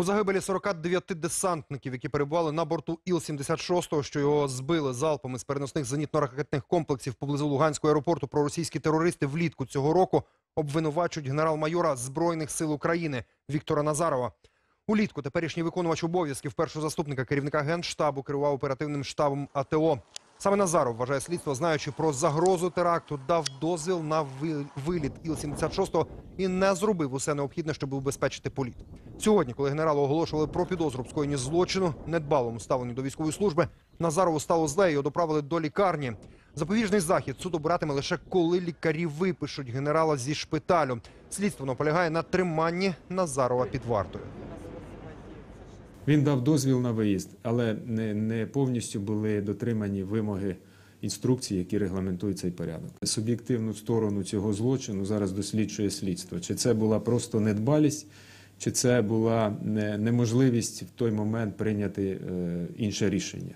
У загибелі 49 десантників, які перебували на борту Іл-76, що його збили залпами з переносних зенітно-ракетних комплексів поблизу Луганського аеропорту, проросійські терористи влітку цього року обвинувачують генерал-майора Збройних сил України Віктора Назарова. Улітку теперішній виконувач обов'язків першого заступника керівника Генштабу керував оперативним штабом АТО. Саме Назаров, вважає слідство, знаючи про загрозу теракту, дав дозвіл на ви- виліт Іл-76 і не зробив усе необхідне, щоб убезпечити політ. Сьогодні, коли генералу оголошували про підозру в скоєнні злочину, недбалому ставленню до військової служби, Назарову стало зле його доправили до лікарні. Запобіжний захід суд обиратиме лише коли лікарі випишуть генерала зі шпиталю. Слідство наполягає на триманні Назарова під вартою. Він дав дозвіл на виїзд, але не, не повністю були дотримані вимоги інструкцій, які регламентують цей порядок. Суб'єктивну сторону цього злочину зараз досліджує слідство. Чи це була просто недбалість, чи це була не- неможливість в той момент прийняти е, інше рішення.